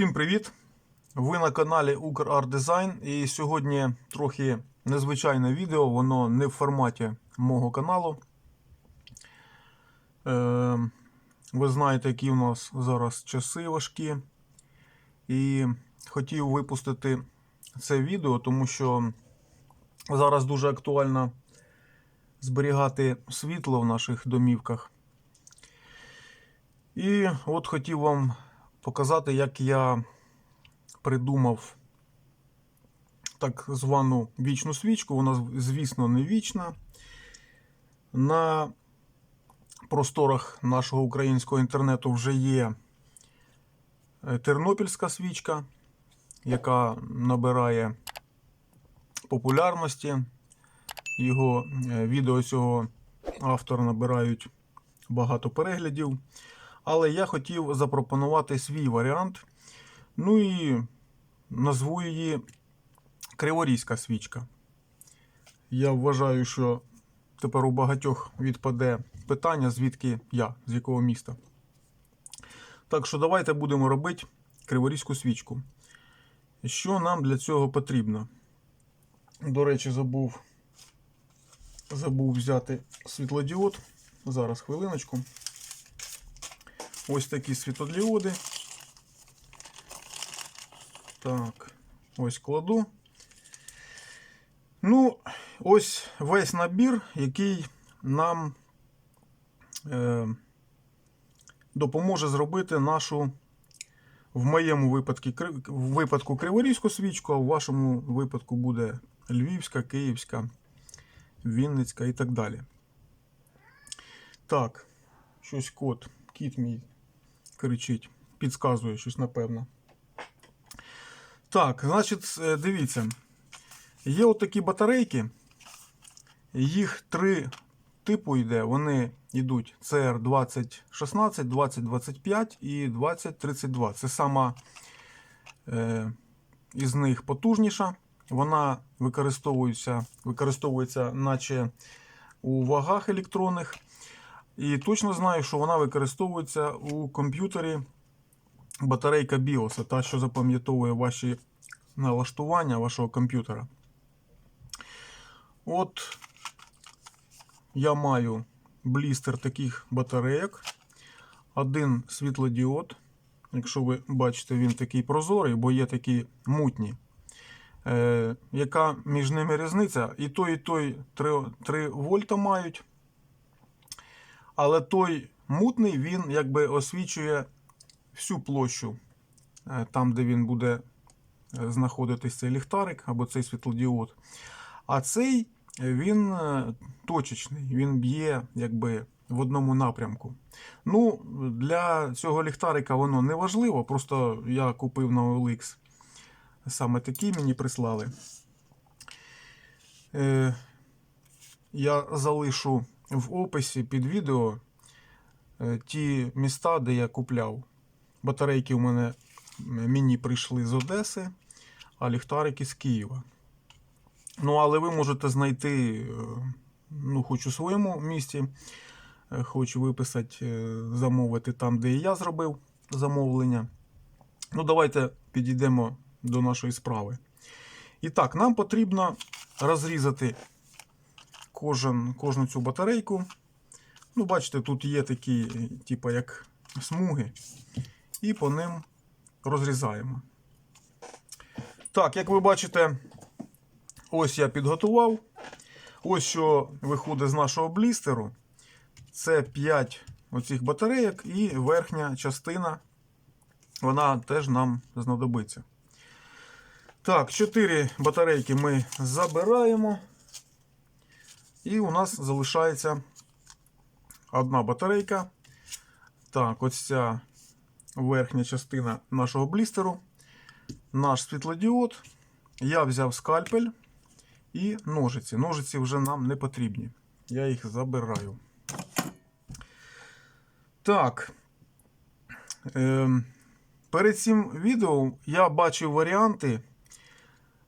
Всім привіт! Ви на каналі Design і сьогодні трохи незвичайне відео, воно не в форматі мого каналу. Е, ви знаєте, які у нас зараз часи важкі. І хотів випустити це відео, тому що зараз дуже актуально зберігати світло в наших домівках. І от хотів вам показати, як я придумав так звану вічну свічку. Вона, звісно, не вічна. На просторах нашого українського інтернету вже є е, тернопільська свічка, яка набирає популярності. Його е, відео цього автора набирають багато переглядів. Але я хотів запропонувати свій варіант. Ну і назву її Криворізька свічка. Я вважаю, що тепер у багатьох відпаде питання, звідки я, з якого міста. Так що давайте будемо робити криворізьку свічку. Що нам для цього потрібно? До речі, забув, забув взяти світлодіод. Зараз хвилиночку. Ось такі світлодіоди. Так, ось кладу. Ну, ось весь набір, який нам е, допоможе зробити нашу, в моєму випадку, в випадку криворізьку свічку, а в вашому випадку буде львівська, київська, вінницька і так далі. Так, щось кот, кіт мій кричить, підказує щось, напевно. Так, значить, е, дивіться. Є от такі батарейки. Їх три типу йде. Вони йдуть CR 2016, 2025 і 2032. Це сама е, із них потужніша. Вона використовується, використовується наче у вагах електронних. І точно знаю, що вона використовується у комп'ютері батарейка BIOS, та, що запам'ятовує ваші налаштування вашого комп'ютера. От я маю блістер таких батарейок. Один світлодіод. Якщо ви бачите, він такий прозорий, бо є такі мутні. Е, яка між ними різниця? І той, і той 3, 3 вольта мають. Але той мутний він якби освічує всю площу, е, там, де він буде е, знаходитись цей ліхтарик або цей світлодіод. А цей е, він точечний, він б'є якби в одному напрямку. Ну, для цього ліхтарика воно не важливо, просто я купив на OLX. Саме такі мені прислали. Я залишу в описі під відео е, ті міста, де я купляв. Батарейки у мене мені прийшли з Одеси, а ліхтарики з Києва. Ну, але ви можете знайти, е, ну, хоч у своєму місті, е, хочу виписати, замовити там, де і я зробив замовлення. Ну, давайте підійдемо до нашої справи. І так, нам потрібно розрізати кожен, кожну цю батарейку. Ну, бачите, тут є такі, типу, як смуги, і по ним розрізаємо. Так, як ви бачите, ось я підготував. Ось що виходить з нашого блістеру. Це 5 оцих батарейок і верхня частина, вона теж нам знадобиться. Так, 4 батарейки ми забираємо. І у нас залишається одна батарейка. Так, ось ця верхня частина нашого блістеру. Наш світлодіод. Я взяв скальпель і ножиці. Ножиці вже нам не потрібні. Я їх забираю. Так. Ем, перед цим відео я бачив варіанти.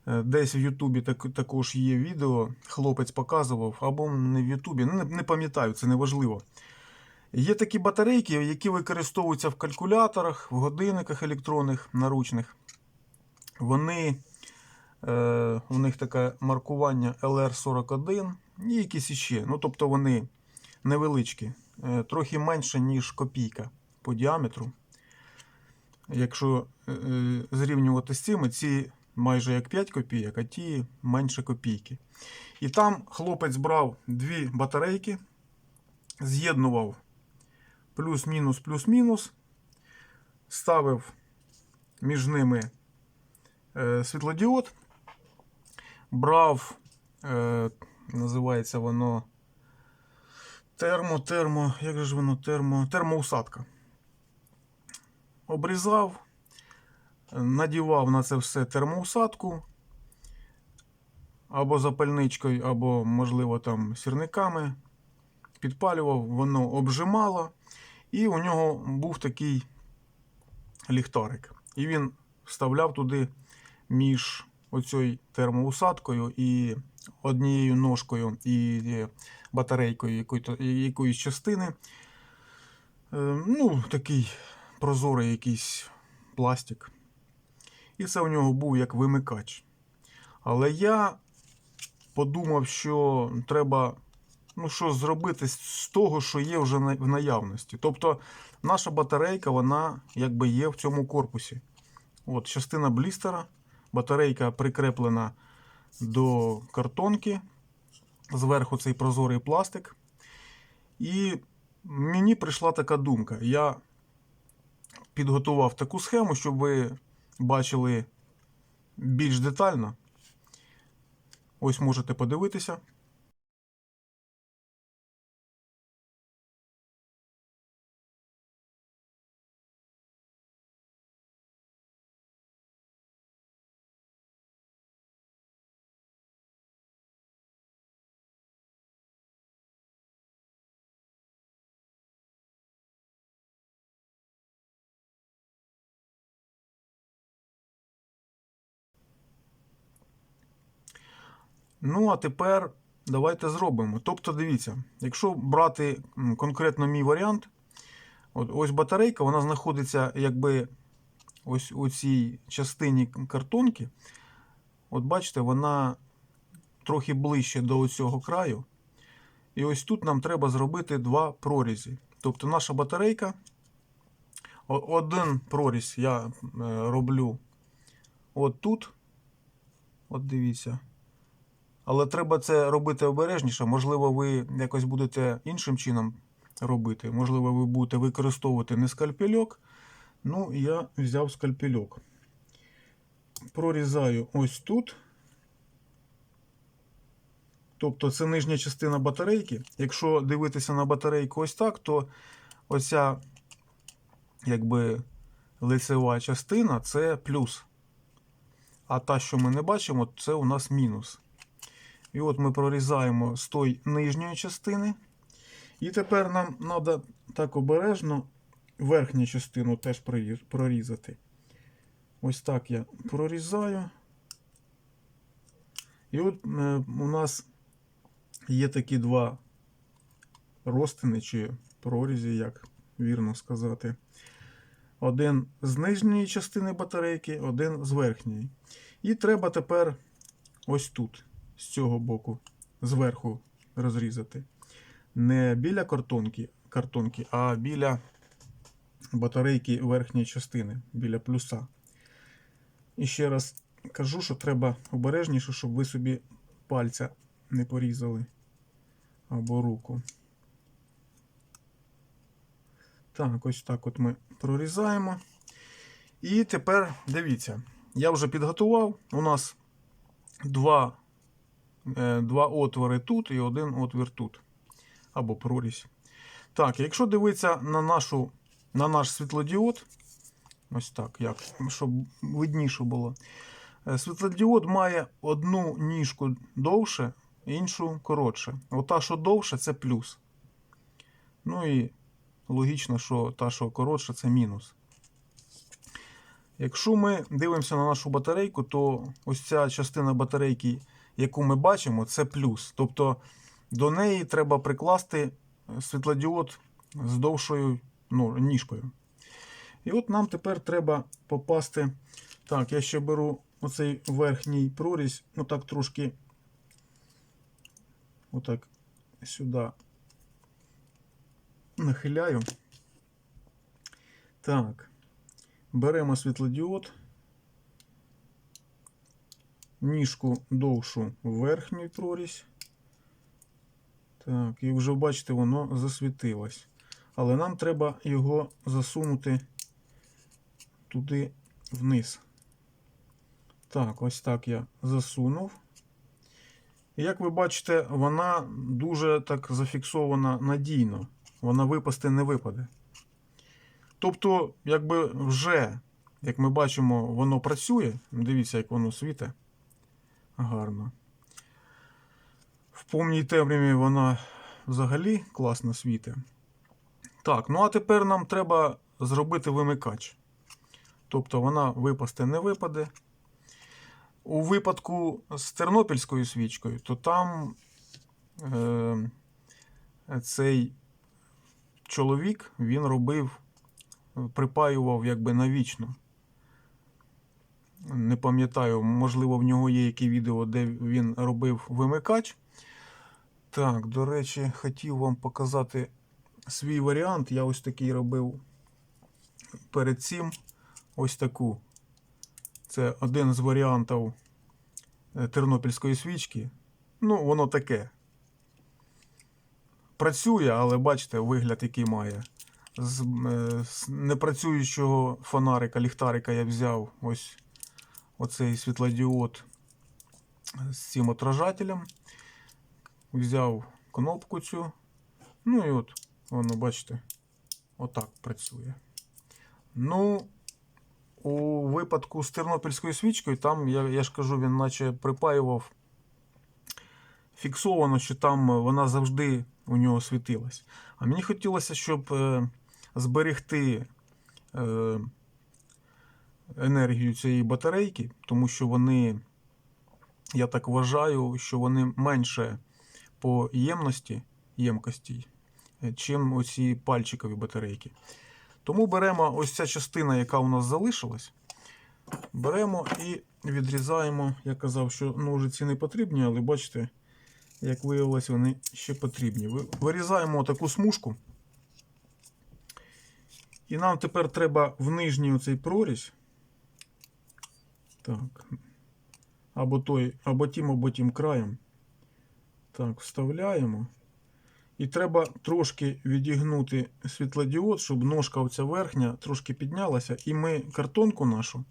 Е, Десь в Ютубі так, також є відео, хлопець показував, або не в Ютубі, ну, не, не пам'ятаю, це не важливо. Є такі батарейки, які використовуються в калькуляторах, в годинниках електронних, наручних. Вони, е, у них таке маркування LR41 і якісь іще. Ну, тобто вони невеличкі, е, трохи менше, ніж копійка по діаметру. Якщо е, е, зрівнювати з цими, ці майже як 5 копійок, а ті менше копійки. І там хлопець брав дві батарейки, з'єднував плюс-мінус, плюс-мінус, ставив між ними е, світлодіод, брав, е, називається воно термо, термо, як же ж воно термо, термоусадка. Обрізав, надівав на це все термоусадку або запальничкою, або, можливо, там сірниками. Підпалював, воно обжимало, і у нього був такий ліхтарик. І він вставляв туди між оцею термоусадкою і однією ножкою і батарейкою якоїсь частини. Е, Ну, такий прозорий якийсь пластик. І це у нього був як вимикач. Але я подумав, що треба ну, що зробити з- того, що є вже в наявності. Тобто наша батарейка, вона якби є в цьому корпусі. От частина блістера, батарейка прикреплена до картонки, зверху цей прозорий пластик. І мені прийшла така думка. Я підготував таку схему, щоб ви бачили більш детально. Ось можете подивитися. Ну, а тепер давайте зробимо. Тобто, дивіться, якщо брати конкретно мій варіант, от, ось батарейка, вона знаходиться якби ось у цій частині картонки. От бачите, вона трохи ближче до цього краю. І ось тут нам треба зробити два прорізі. Тобто наша батарейка. Один проріз я е, роблю от тут. От дивіться. Але треба це робити обережніше. Можливо, ви якось будете іншим чином робити. Можливо, ви будете використовувати не скальпельок. Ну, я взяв скальпельок. Прорізаю ось тут. Тобто це нижня частина батарейки. Якщо дивитися на батарейку ось так, то оця якби лицева частина це плюс. А та, що ми не бачимо, це у нас мінус. І от ми прорізаємо з тої нижньої частини. І тепер нам треба так обережно верхню частину теж прорізати. Ось так я прорізаю. І от е, у нас є такі два розтини чи прорізі, як вірно сказати. Один з нижньої частини батарейки, один з верхньої. І треба тепер ось тут, з цього боку, зверху розрізати. Не біля картонки, картонки, а біля батарейки верхньої частини, біля плюса. І ще раз кажу, що треба обережніше, щоб ви собі пальця не порізали або руку. Так, ось так от ми прорізаємо. І тепер дивіться, я вже підготував. У нас два, два отвори тут і один отвір тут. Або прорізь. Так, якщо дивитися на, нашу, на наш світлодіод, ось так, як, щоб видніше було. Е, Світлодіод має одну ніжку довше, іншу коротше. Ота, що довше, це плюс. Ну і логічно, що та, що коротша, це мінус. Якщо ми дивимося на нашу батарейку, то ось ця частина батарейки, яку ми бачимо, це плюс. Тобто до неї треба прикласти світлодіод з довшою ну, ніжкою. І от нам тепер треба попасти. Так, я ще беру оцей верхній прорізь, отак трошки отак сюди нахиляю. Так, беремо світлодіод, ніжку довшу верхню прорізь. Так, і вже бачите, воно засвітилось. Але нам треба його засунути туди вниз. Так, ось так я засунув. І як ви бачите, вона дуже так зафіксована надійно. Вона випасти не випаде. Тобто, якби вже, як ми бачимо, воно працює. Дивіться, як воно світить. Гарно. В повній темряві вона взагалі класно світить. Так, ну а тепер нам треба зробити вимикач. Тобто вона випасти не випаде. У випадку з тернопільською свічкою, то там е, цей чоловік він робив, припаював якби навічно. Не пам'ятаю, можливо, в нього є яке відео, де він робив вимикач. Так, до речі, хотів вам показати свій варіант. Я ось такий робив перед цим. Ось таку. Це один з варіантів е, тернопільської свічки. Ну, воно таке. Працює, але бачите, вигляд який має. З, е, з непрацюючого фонарика, ліхтарика я взяв ось оцей світлодіод з цим отражателем. Взяв кнопку цю. Ну і от, воно, бачите, отак працює. Ну, у випадку з тернопільською свічкою, там, я, я ж кажу, він наче припаював фіксовано, що там вона завжди у нього світилась. А мені хотілося, щоб е, зберегти е, енергію цієї батарейки, тому що вони, я так вважаю, що вони менше по ємності, ємкості, е, чим оці пальчикові батарейки. Тому беремо ось ця частина, яка у нас залишилась. Беремо і відрізаємо. Я казав, що ножиці не потрібні, але бачите, як виявилось, вони ще потрібні. Вирізаємо таку смужку. І нам тепер треба в нижній оцей прорізь. Так. Або той, або тим, або тим краєм. Так, вставляємо. І треба трошки відігнути світлодіод, щоб ножка оця верхня трошки піднялася. І ми картонку нашу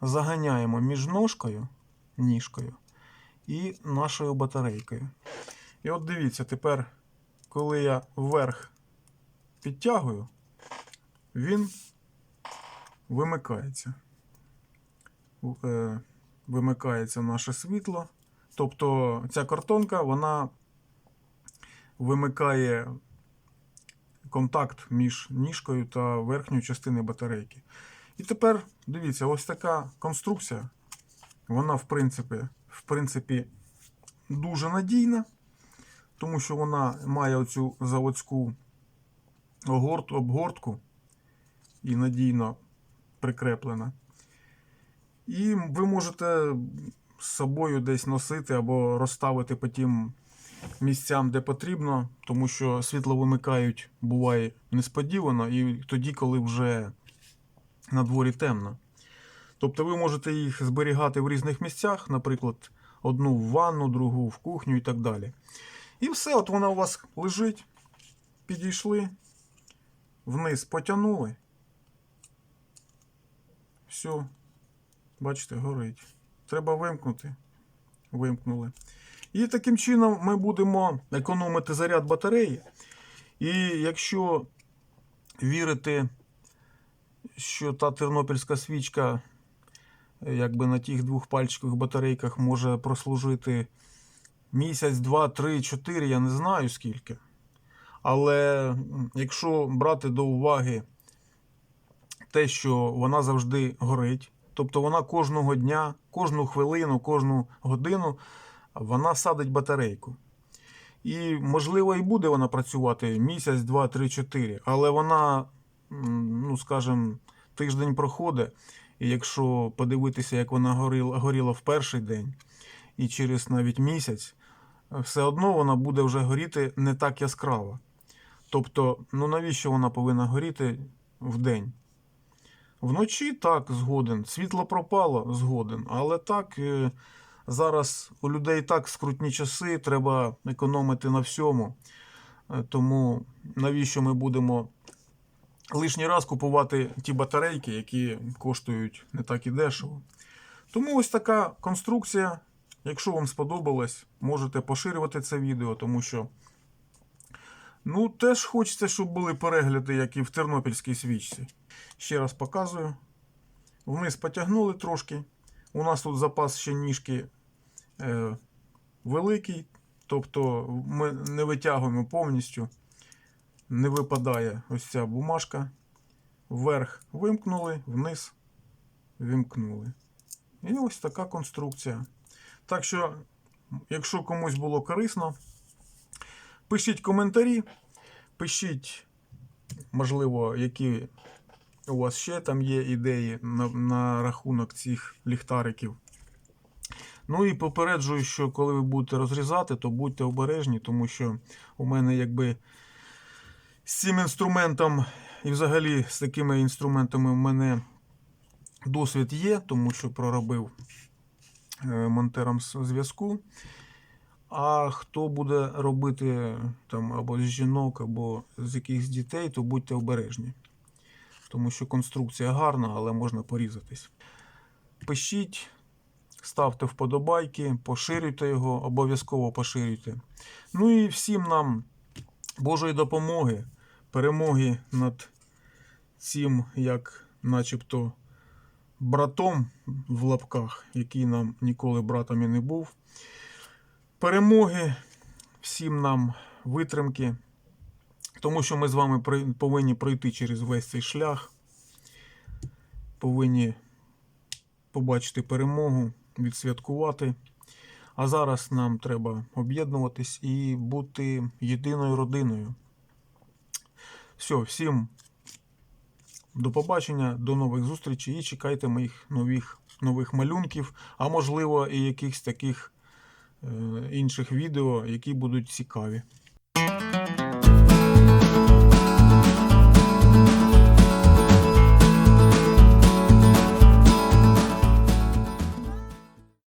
заганяємо між ножкою, ніжкою і нашою батарейкою. І от дивіться, тепер, коли я вверх підтягую, він вимикається. Е, Вимикається наше світло. Тобто ця картонка, вона вимикає контакт між ніжкою та верхньою частиною батарейки. І тепер дивіться, ось така конструкція. Вона, в принципі, в принципі дуже надійна, тому що вона має оцю заводську обгортку і надійно прикреплена. І ви можете з собою десь носити або розставити по тим місцям, де потрібно, тому що світло вимикають буває несподівано, і тоді, коли вже на дворі темно. Тобто ви можете їх зберігати в різних місцях, наприклад, одну в ванну, другу в кухню і так далі. І все, от вона у вас лежить, підійшли, вниз потягнули. Все, бачите, горить. Треба вимкнути. Вимкнули. І таким чином ми будемо економити заряд батареї. І якщо вірити, що та тернопільська свічка, е, якби на тих двох пальчикових батарейках може прослужити місяць, два, три, чотири, я не знаю скільки. Але якщо брати до уваги те, що вона завжди горить, тобто вона кожного дня, кожну хвилину, кожну годину вона садить батарейку. І, можливо, і буде вона працювати місяць, два, три, чотири. Але вона, ну скажімо, тиждень проходить. І якщо подивитися, як вона горіла, горіла в перший день, і через навіть місяць, все одно вона буде вже горіти не так яскраво. Тобто, ну навіщо вона повинна горіти в день? Вночі так, згоден. Світло пропало, згоден. Але так, е, зараз у людей так скрутні часи, треба економити на всьому. Е, Тому навіщо ми будемо лишній раз купувати ті батарейки, які коштують не так і дешево. Тому ось така конструкція. Якщо вам сподобалось, можете поширювати це відео, тому що ну, теж хочеться, щоб були перегляди, як і в тернопільській свічці. Ще раз показую. Вниз потягнули трошки. У нас тут запас ще ніжки е, великий, тобто ми не витягуємо повністю, не випадає ось ця бумажка. Вверх вимкнули, вниз вимкнули. І ось така конструкція. Так що, якщо комусь було корисно, пишіть коментарі, пишіть, можливо, які у вас ще там є ідеї на, на рахунок цих ліхтариків. Ну і попереджую, що коли ви будете розрізати, то будьте обережні, тому що у мене якби з цим інструментом і взагалі з такими інструментами в мене досвід є, тому що проробив е, монтером зв'язку. А хто буде робити там або з жінок, або з якихось дітей, то будьте обережні. Тому що конструкція гарна, але можна порізатись. Пишіть, ставте вподобайки, поширюйте його, обов'язково поширюйте. Ну і всім нам Божої допомоги, перемоги над цим, як начебто братом в лапках, який нам ніколи братом і не був. Перемоги, всім нам витримки, тому що ми з вами повинні пройти через весь цей шлях, повинні побачити перемогу, відсвяткувати. А зараз нам треба об'єднуватись і бути єдиною родиною. Все, всім до побачення, до нових зустрічей і чекайте моїх нових, нових малюнків, а можливо і якихось таких інших відео, які будуть цікаві.